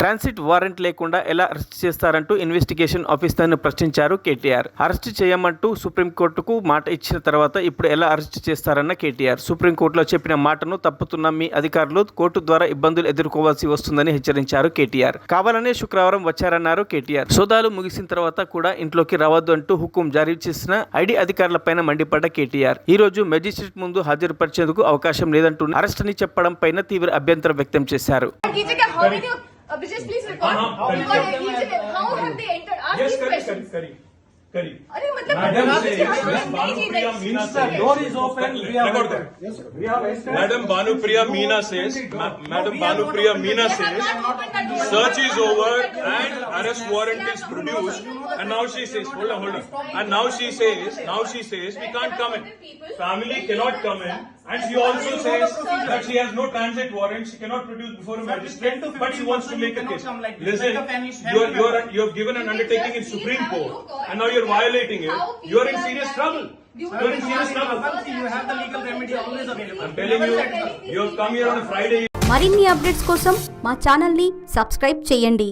Transit warrant లేకుండా ఎలా arrest చేస్తారంటూ investigation ఆఫీసర్ను ప్రశ్నించారు కేటీఆర్. అరెస్ట్ చేయమంటూ సుప్రీంకోర్టుకు మాట ఇచ్చిన తర్వాత ఇప్పుడు ఎలా అరెస్ట్ చేస్తారన్న కేటీఆర్. సుప్రీంకోర్టులో చెప్పిన మాటను తప్పుతున్న మీ అధికారులు కోర్టు ద్వారా ఇబ్బందులు ఎదుర్కోవాల్సి వస్తుందని హెచ్చరించారు కేటీఆర్. కావాలనే శుక్రవారం వచ్చారన్నారు కేటీఆర్. సోదాలు ముగిసిన తర్వాత కూడా ఇంట్లోకి రావద్దు అంటూ హుకుం జారీ చేసిన ఐడి అధికారులపైన మండిపడ్డ కేటీఆర్. ఈ రోజు మెజిస్ట్రేట్ ముందు హాజరుపరిచేందుకు అవకాశం లేదంటూ అరెస్ట్ అని చెప్పడం పైన తీవ్ర అభ్యంతరం వ్యక్తం చేశారు. Abhijit, please record. Uh -huh. How have they entered? Ask yes, these correct, questions. Correct, correct. करी. अरे मतलब Madam आप says, इसके हाथ Miss में नहीं जी, Banupriya like- Meena Okay. says. door is open. We have Record entered. that. Yes, sir. We have entered. Madam Banupriya Meena says, Ma- Madam Banupriya Meena They have says, not opened that door. search is They have over not opened that door. and arrest warrant is produced. And now she says, hold on, hold on. And now she says, now she says, we can't come in. Family cannot come in. And she also says that she has no transit warrant, she cannot produce before a magistrate, but she wants to make a case. Listen, you are, you are, you have given an undertaking in Supreme Court, and now you are violating it. You are in serious trouble. You are in serious trouble. You have the legal remedy always available. I'm telling you, you have come here on a Friday మరిన్ని updates కోసం మా ఛానల్ని subscribe చేయండి